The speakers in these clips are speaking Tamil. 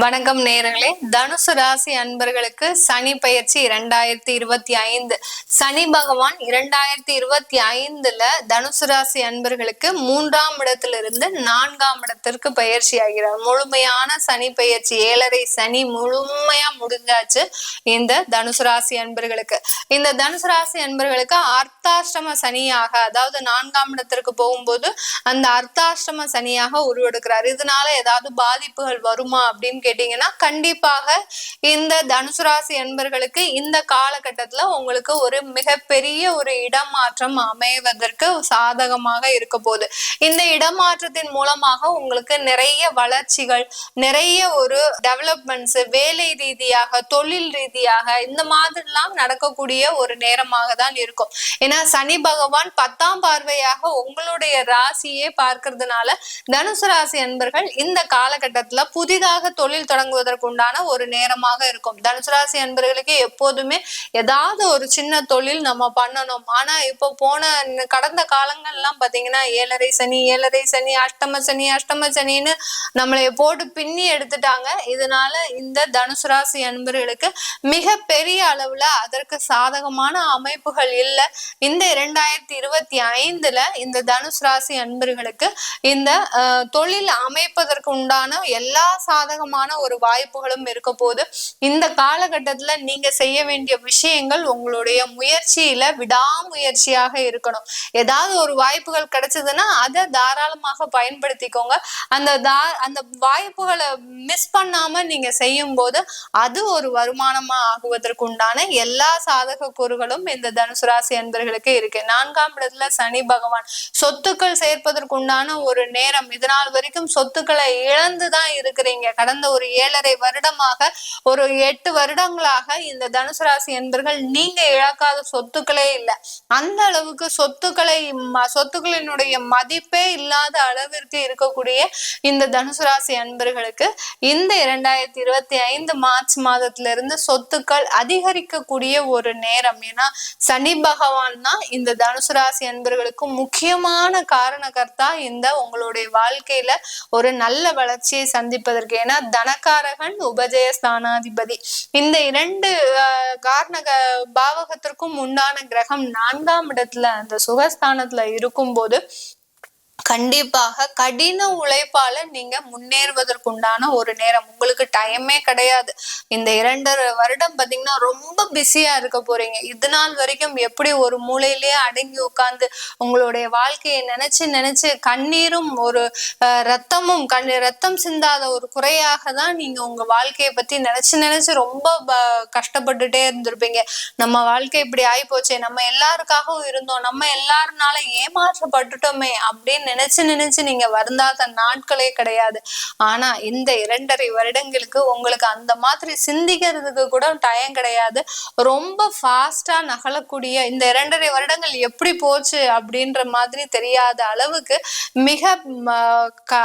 வணக்கம் நேர்களே. தனுசு ராசி அன்பர்களுக்கு சனி பயிற்சி இரண்டாயிரத்தி இருபத்தி ஐந்து. சனி பகவான் இரண்டாயிரத்தி இருபத்தி ஐந்துல தனுசு ராசி அன்பர்களுக்கு மூன்றாம் இடத்திலிருந்து நான்காம் இடத்திற்கு பயிற்சி ஆகிறார். முழுமையான சனி பயிற்சி ஏழரை சனி முழுமையா முடிஞ்சாச்சு இந்த தனுசு ராசி அன்பர்களுக்கு. இந்த தனுசு ராசி அன்பர்களுக்கு அர்த்தாஷ்டம சனியாக அதாவது நான்காம் இடத்திற்கு போகும்போது அந்த அர்த்தாஷ்டம சனியாக உருவெடுக்கிறார். இதனால ஏதாவது பாதிப்புகள் வருமா அப்படின்னு கேட்டீங்கன்னா கண்டிப்பாக இந்த தனுசு ராசி என்பர்களுக்கு இந்த காலகட்டத்துல உங்களுக்கு ஒரு மிகப்பெரிய ஒரு இடமாற்றம் அமைவதற்கு சாதகமாக இருக்க போகுது. இந்த இடமாற்றத்தின் மூலமாக உங்களுக்கு நிறைய வளர்ச்சிகள் நிறைய ஒரு டெவலப்மெண்ட்ஸ் வேலை ரீதியாக தொழில் ரீதியாக இந்த மாதிரிலாம் நடக்கக்கூடிய ஒரு நேரமாக தான் இருக்கும். ஏன்னா சனி பகவான் பத்தாம் பார்வையாக உங்களுடைய ராசியே பார்க்கறதுனால தனுசு ராசி அன்பர்கள் இந்த காலகட்டத்துல புதிதாக தொழில் தொடங்குவதற்கு உண்டான ஒரு நேரமாக இருக்கும். தனுசு ராசி அன்பர்களுக்கு எப்போதுமே ஏதாவது ஒரு சின்ன தொழில் நம்ம பண்ணணும். ஆனா இப்போ போன கடந்த காலங்கள்லாம் பாத்தீங்கன்னா ஏழரை சனி ஏழரை சனி அஷ்டம சனி அஷ்டம சனின்னு நம்மளை போட்டு பின்னி எடுத்துட்டாங்க. இதனால இந்த தனுசு ராசி அன்பர்களுக்கு மிக பெரிய அளவுல அதற்கு சாதகமான அமைப்புகள் இல்லை. இந்த இரண்டாயிரத்தி இருபத்தி ஐந்துல இந்த தனுசு ராசி அன்பர்களுக்கு இந்த தொழில் அமைப்பதற்கு உண்டான எல்லா சாதகமான ஒரு வாய்ப்புகளும் இருக்க போது இந்த காலகட்டத்துல நீங்க செய்ய வேண்டிய விஷயங்கள் உங்களுடைய முயற்சியில விடாமுயற்சியாக இருக்கணும். ஏதாவது ஒரு வாய்ப்புகள் கிடைச்சதுன்னா அதை தாராளமாக பயன்படுத்திக்கோங்க. அந்த தா அந்த வாய்ப்புகளை மிஸ் பண்ணாம நீங்க செய்யும் போது அது ஒரு வருமானமா ஆகுவதற்கு உண்டான எல்லா சாதக கூறுகளும் இந்த தனுசு ராசி அன்பர்களுக்கு இருக்கு. நான்காம் இடத்துல சனி பகவான் சொத்துக்கள் சேர்ப்பதற்கு உண்டான ஒரு நேரம். இதனால் வரைக்கும் சொத்துக்களை இழந்துதான் இருக்கிறீங்க. கடந்த ஒரு ஏழரை வருடமாக ஒரு எட்டு வருடங்களாக இந்த தனுசு ராசி என்பர்கள் நீங்க இழக்காத சொத்துக்களே இல்லை. அந்த அளவுக்கு சொத்துக்களை சொத்துக்களினுடைய மதிப்பே இல்லாத அளவிற்கு இருக்கக்கூடிய இந்த தனுசு ராசி அன்பர்களுக்கு இந்த இரண்டாயிரத்தி இருபத்தி ஐந்து மார்ச் மாதத்துல இருந்து சொத்துக்கள் அதிகரிக்கக்கூடிய ஒரு நேரம். ஏன்னா சனி பகவான் தான் இந்த தனுசு ராசி அன்பர்களுக்கு முக்கியமான காரணகர்த்தா இந்த உங்களுடைய வாழ்க்கையில ஒரு நல்ல வளர்ச்சியை சந்திப்பதற்கு. ஏன்னா தனக்காரகன் உபஜய ஸ்தானாதிபதி இந்த இரண்டு ஆஹ், காரணக பாவகத்திற்கும் உண்டான கிரகம் நான்காம் இடத்துல அந்த சுகஸ்தானத்துல இருக்கும்போது கண்டிப்பாக கடின உழைப்பால நீங்க முன்னேறுவதற்குண்டான ஒரு நேரம். உங்களுக்கு டைமே கிடையாது. இந்த இரண்டரை வருடம் பாத்தீங்கன்னா ரொம்ப பிஸியா இருக்க போறீங்க. இது நாள் வரைக்கும் எப்படி ஒரு மூலையிலேயே அடங்கி உட்கார்ந்து உங்களுடைய வாழ்க்கையை நினைச்சு நினைச்சு கண்ணீரும் ஒரு ரத்தமும் கண் ரத்தம் சிந்தாத ஒரு குறையாக தான் நீங்க உங்க வாழ்க்கையை பத்தி நினைச்சு நினைச்சு ரொம்ப ப- கஷ்டப்பட்டுட்டே இருந்திருப்பீங்க. நம்ம வாழ்க்கை இப்படி ஆயிப்போச்சே. நம்ம எல்லாருக்காகவும் இருந்தோம். நம்ம எல்லாருனால ஏமாற்றப்பட்டுட்டோமே அப்படின்னு நினைச்சு நினைச்சு நீங்க வருந்தாத நாட்களே கிடையாது. ஆனா இந்த இரண்டரை வருடங்களுக்கு உங்களுக்கு அந்த மாதிரி சிந்திக்கிறதுக்கு கூட டைம் கிடையாது. ரொம்ப ஃபாஸ்டா நகலக்கூடிய இந்த இரண்டரை வருடங்கள் எப்படி போச்சு அப்படின்ற மாதிரி தெரியாத அளவுக்கு மிக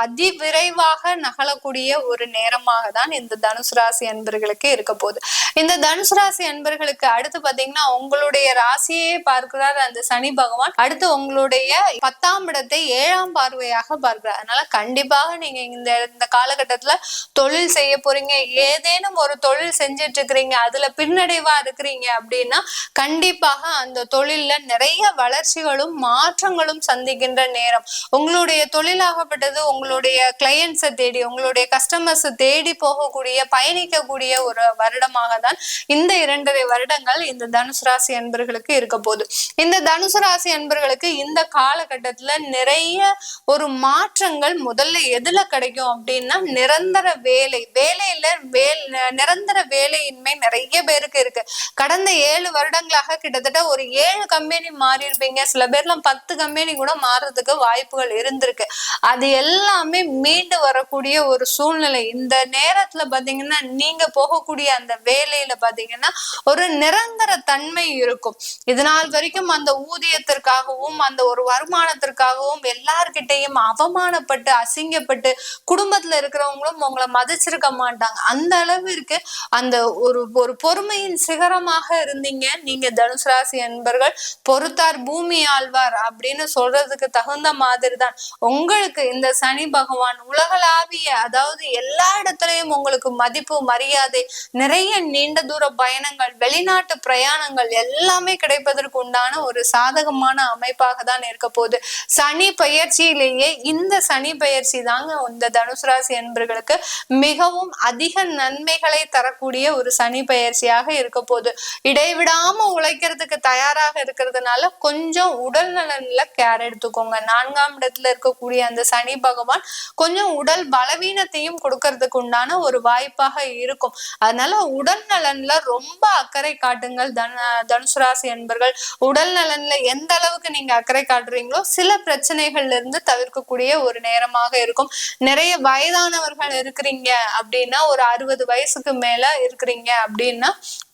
அதிவிரைவாக நகலக்கூடிய ஒரு நேரமாக தான் இந்த தனுசு ராசி அன்பர்களுக்கு இருக்க போகுது. இந்த தனுசு ராசி அன்பர்களுக்கு அடுத்து பாத்தீங்கன்னா உங்களுடைய ராசியே பார்க்கிறார் அந்த சனி பகவான். அடுத்து உங்களுடைய பத்தாம் இடத்தை ஏழாம் பார்வையாக பார்க்கிறார். அதனால கண்டிப்பாக நீங்க இந்த இந்த காலகட்டத்துல தொழில் செய்ய போறீங்க. ஏதேனும் ஒரு தொழில் செஞ்சுட்டு இருக்கிறீங்க அதுல பின்னடைவா இருக்கிறீங்க அப்படின்னா கண்டிப்பாக அந்த தொழில்ல நிறைய வளர்ச்சிகளும் மாற்றங்களும் சந்திக்கின்ற நேரம். உங்களுடைய தொழிலாகப்பட்டது உங்களுடைய கிளையன்ஸை தேடி உங்களுடைய கஸ்டமர்ஸ் தேடி போகக்கூடிய பயணிக்கக்கூடிய ஒரு வருடமாக தான் இந்த இரண்டரை வருடங்கள் இந்த தனுசு ராசி அன்பர்களுக்கு இருக்க போகுது. இந்த தனுசு ராசி அன்பர்களுக்கு இந்த காலகட்டத்துல நிறைய ஒரு மாற்றங்கள் முதல்ல எதுல கிடைக்கும் அப்படின்னா நிரந்தர வேலை. வேலையில வேல் நிரந்தர வேலையின்மை நிறைய பேருக்கு இருக்கு. கடந்த ஏழு வருடங்களாக கிட்டத்தட்ட ஒரு ஏழு கம்பெனி மாறி இருப்பீங்க. சில பேர்லாம் பத்து கம்பெனி கூட மாறுறதுக்கு வாய்ப்புகள் இருந்திருக்கு. அது எல்லாமே மீண்டு வரக்கூடிய ஒரு சூழ்நிலை. இந்த நேரத்துல பாத்தீங்கன்னா நீங்க போகக்கூடிய அந்த வேலையில பாத்தீங்கன்னா ஒரு நிரந்தர தன்மை இருக்கும். இது நாள் வரைக்கும் அந்த ஊதியத்திற்காகவும் அந்த ஒரு வருமானத்திற்காகவும் எல்லா எல்லார்கிட்டையும் அவமானப்பட்டு அசிங்கப்பட்டு குடும்பத்துல இருக்கிறவங்களும் உங்களை மதிச்சிருக்க மாட்டாங்க. அந்த அளவிற்கு அந்த ஒரு ஒரு பொறுமையின் சிகரமாக இருந்தீங்க. நீங்க தனுசு ராசி என்பர்கள் பொறுத்தார் பூமி ஆழ்வார் அப்படின்னு சொல்றதுக்கு தகுந்த மாதிரி தான் உங்களுக்கு இந்த சனி பகவான் உலகளாவிய அதாவது எல்லா இடத்துலயும் உங்களுக்கு மதிப்பு மரியாதை நிறைய நீண்ட தூர பயணங்கள் வெளிநாட்டு பிரயாணங்கள் எல்லாமே கிடைப்பதற்கு உண்டான ஒரு சாதகமான அமைப்பாக தான் இருக்க போகுது. சனி பயிற்சியிலேயே இந்த சனி பயிற்சி தாங்க இந்த தனுசு ராசி என்பர்களுக்கு மிகவும் அதிக நன்மைகளை தரக்கூடிய ஒரு சனி பயிற்சியாக இருக்க போகுது. இடைவிடாம உழைக்கிறதுக்கு தயாராக இருக்கிறதுனால கொஞ்சம் உடல் நலன்ல கேர் எடுத்துக்கோங்க. நான்காம் இடத்துல இருக்கக்கூடிய அந்த சனி பகவான் கொஞ்சம் உடல் பலவீனத்தையும் கொடுக்கறதுக்கு உண்டான ஒரு வாய்ப்பாக இருக்கும். அதனால உடல் நலன்ல ரொம்ப அக்கறை காட்டுங்கள் தன தனுசு ராசி என்பர்கள் உடல் நலன்ல எந்த அளவுக்கு நீங்க அக்கறை காட்டுறீங்களோ சில பிரச்சனைகள் நோய்கள்ல இருந்து தவிர்க்கக்கூடிய ஒரு நேரமாக இருக்கும். நிறைய வயதானவர்கள் இருக்கிறீங்க அப்படின்னா ஒரு அறுபது வயசுக்கு மேல இருக்கிறீங்க அப்படின்னா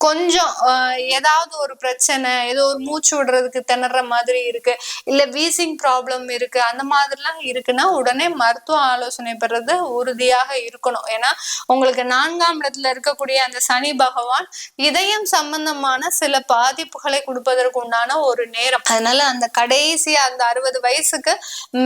கொஞ்சம் ஏதாவது ஒரு பிரச்சனை ஏதோ ஒரு மூச்சு விடுறதுக்கு திணற மாதிரி இருக்கு இல்ல வீசிங் ப்ராப்ளம் இருக்கு அந்த மாதிரிலாம் இருக்குன்னா உடனே மருத்துவ ஆலோசனை பெறது உறுதியாக இருக்கணும். ஏன்னா உங்களுக்கு நான்காம் இடத்துல இருக்கக்கூடிய அந்த சனி பகவான் இதயம் சம்பந்தமான சில பாதிப்புகளை கொடுப்பதற்கு உண்டான ஒரு நேரம். அதனால அந்த கடைசி அந்த அறுபது வயசுக்கு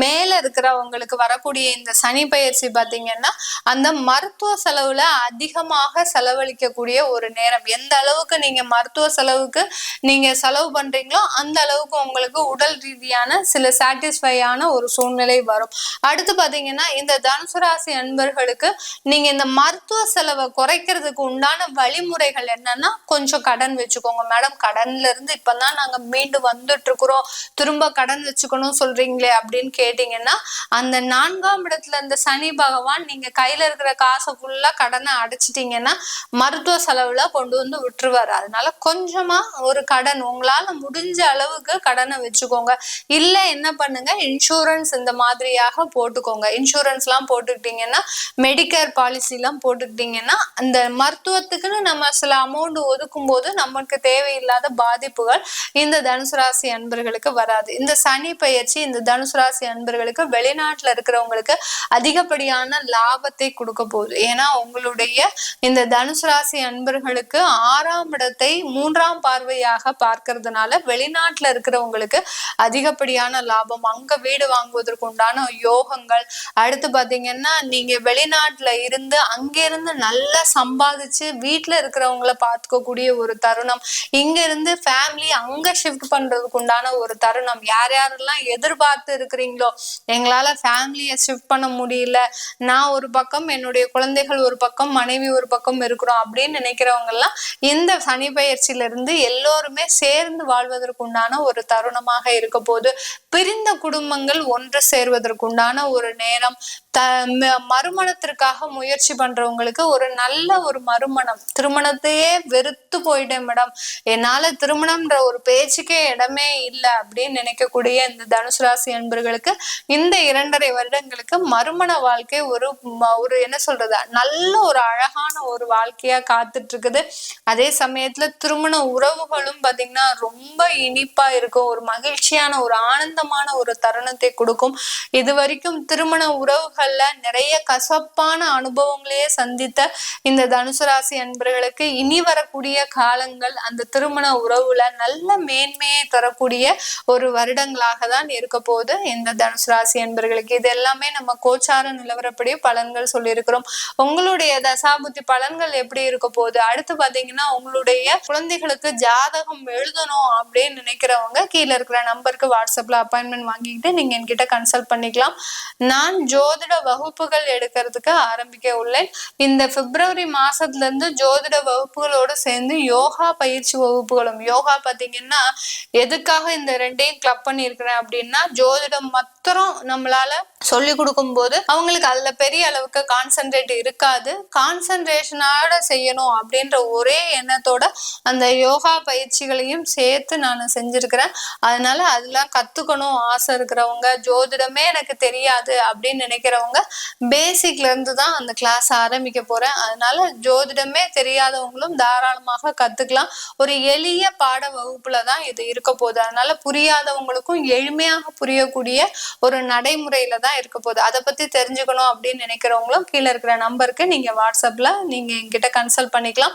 மேல இருக்கிறவங்களுக்கு வரக்கூடிய இந்த சனி பயிற்சி பாத்தீங்கன்னா அந்த மருத்துவ செலவுல அதிகமாக செலவழிக்கக்கூடிய ஒரு நேரம். எந்த அளவுக்கு நீங்க மருத்துவ செலவுக்கு நீங்க செலவு பண்றீங்களோ அந்த அளவுக்கு உங்களுக்கு உடல் ரீதியான சில சாட்டிஸ்ஃபையான ஒரு சூழ்நிலை வரும். அடுத்து பாத்தீங்கன்னா இந்த தனுசு ராசி அன்பர்களுக்கு நீங்க இந்த மருத்துவ செலவை குறைக்கிறதுக்கு உண்டான வழிமுறைகள் என்னன்னா கொஞ்சம் கடன் வச்சுக்கோங்க. மேடம் கடன்ல இருந்து இப்பதான் நாங்க மீண்டு வந்துட்டு இருக்கிறோம் திரும்ப கடன் வச்சுக்கணும் சொல்றீங்களே அப்படின்னு கேட்டீங்கன்னா அந்த நான்காம் இடத்துல இந்த சனி பகவான் நீங்க கையில இருக்கிற காசை ஃபுல்லா கடனை அடைச்சிட்டீங்கன்னா மருத்துவ செலவுல கொண்டு வந்து விட்டுருவாரு. அதனால கொஞ்சமா ஒரு கடன் உங்களால முடிஞ்ச அளவுக்கு கடனை வச்சுக்கோங்க. இல்ல என்ன பண்ணுங்க இன்சூரன்ஸ் இந்த மாதிரியாக போட்டுக்கோங்க. இன்சூரன்ஸ் எல்லாம் போட்டுக்கிட்டீங்கன்னா மெடிக்கேர் பாலிசி எல்லாம் போட்டுக்கிட்டீங்கன்னா அந்த மருத்துவத்துக்குன்னு நம்ம சில அமௌண்ட் ஒதுக்கும் போது நமக்கு தேவையில்லாத பாதிப்புகள் இந்த தனுசு ராசி அன்பர்களுக்கு வராது. இந்த சனி பயிற்சி இந்த தனுசு ராசி அன்பர்களுக்கு வெளிநாட்டுல இருக்கிறவங்களுக்கு அதிகப்படியான லாபத்தை கொடுக்க போகுது. ஏன்னா உங்களுடைய இந்த தனுசு ராசி அன்பர்களுக்கு ஆறாம் இடத்தை மூன்றாம் பார்வையாக பார்க்கறதுனால வெளிநாட்டுல இருக்கிறவங்களுக்கு அதிகப்படியான லாபம் அங்க வீடு வாங்குவதற்கு உண்டான யோகங்கள். அடுத்து பாத்தீங்கன்னா நீங்க வெளிநாட்டுல இருந்து அங்கிருந்து நல்லா சம்பாதிச்சு வீட்டுல இருக்கிறவங்கள பார்த்துக்கக்கூடிய ஒரு தருணம். இங்க இருந்து ஃபேமிலி அங்க ஷிஃப்ட் பண்றதுக்கு உண்டான ஒரு தருணம். யார் யாரெல்லாம் எதிர்பார்த்து இருக்கிறீங்களோ எங்களால ஃபேமிலியை ஷிஃப்ட் பண்ண முடியல. நான் ஒரு பக்கம் என்னுடைய குழந்தைகள் ஒரு பக்கம் மனைவி ஒரு பக்கம் இருக்கிறோம் அப்படின்னு நினைக்கிறவங்க எல்லாம் இந்த சனி பயிற்சியில இருந்து எல்லோருமே சேர்ந்து வாழ்வதற்குண்டான ஒரு தருணமாக இருக்க போது பிரிந்த குடும்பங்கள் ஒன்று சேர்வதற்குண்டான ஒரு நேரம் த மறுமணத்திற்காக முயற்சி பண்றவங்களுக்கு ஒரு நல்ல ஒரு மறுமணம். திருமணத்தையே வெறுத்து போயிட்டேன் மேடம். என்னால திருமணம்ன்ற ஒரு பேச்சுக்கே இடமே இல்லை அப்படின்னு நினைக்கக்கூடிய இந்த தனுசு ராசி அன்பர்களுக்கு இந்த இரண்டரை வருடங்களுக்கு மறுமண வாழ்க்கை ஒரு ஒரு என்ன சொல்றது நல்ல ஒரு அழகான ஒரு வாழ்க்கையா காத்துட்டு இருக்குது. அது அதே சமயத்துல திருமண உறவுகளும் பாத்தீங்கன்னா ரொம்ப இனிப்பா இருக்கும். ஒரு மகிழ்ச்சியான ஒரு ஆனந்தமான ஒரு தருணத்தை கொடுக்கும். இது வரைக்கும் திருமண உறவுகள்ல நிறைய கசப்பான அனுபவங்களையே சந்தித்த இந்த தனுசு ராசி அன்பர்களுக்கு இனி வரக்கூடிய காலங்கள் அந்த திருமண உறவுல நல்ல மேன்மையை தரக்கூடிய ஒரு வருடங்களாக தான் இருக்க போகுது இந்த தனுசு ராசி அன்பர்களுக்கு. இது எல்லாமே நம்ம கோச்சார நிலவரப்படி பலன்கள் சொல்லியிருக்கிறோம். உங்களுடைய தசாபுத்தி பலன்கள் எப்படி இருக்க போகுது? அடுத்து பாத்தீங்கன்னா உங்களுடைய குழந்தைகளுக்கு ஜாதகம் எழுதணும் அப்படின்னு நினைக்கிறவங்க கீழே இருக்கிற நம்பருக்கு வாட்ஸ்அப்ல அப்பாயின்மெண்ட் வாங்கிக்கிட்டு நீங்க என்கிட்ட கன்சல்ட் பண்ணிக்கலாம். நான் ஜோதிட வகுப்புகள் எடுக்கிறதுக்கு ஆரம்பிக்க உள்ளேன். இந்த பிப்ரவரி மாசத்துல இருந்து ஜோதிட வகுப்புகளோடு சேர்ந்து யோகா பயிற்சி வகுப்புகளும் யோகா பாத்தீங்கன்னா எதுக்காக இந்த ரெண்டையும் கிளப் பண்ணியிருக்கிறேன் அப்படின்னா ஜோதிடம் மாத்திரம் நம்மளால சொல்லி கொடுக்கும் போது அவங்களுக்கு அதுல பெரிய அளவுக்கு கான்சென்ட்ரேட் இருக்காது. கான்சென்ட்ரேஷனோட செய்யணும் அப்படின்ற ஒரே எண்ணத்தோட அந்த யோகா பயிற்சிகளையும் சேர்த்து நான் செஞ்சிருக்கிறேன். அதனால அதெல்லாம் கத்துக்கணும். ஆசை இருக்கிறவங்க ஜோதிடமே எனக்கு தெரியாது அப்படின்னு நினைக்கிறவங்க பேசிக்ல இருந்து தான் அந்த கிளாஸ் ஆரம்பிக்க போறேன். அதனால ஜோதிடமே தெரியாதவங்களும் தாராளமாக கத்துக்கலாம். ஒரு எளிய பாட வகுப்புல தான் இது இருக்க போகுது. அதனால புரியாதவங்களுக்கும் எளிமையாக புரியக்கூடிய ஒரு நடைமுறையில தான் இருக்க போகுது. அதை பத்தி தெரிஞ்சுக்கணும் அப்படின்னு நினைக்கிறவங்களும் கீழே இருக்கிற நம்பருக்கு நீங்க வாட்ஸ்அப்ல நீங்க என்கிட்ட கன்சல்ட் பண்ணிக்கலாம்.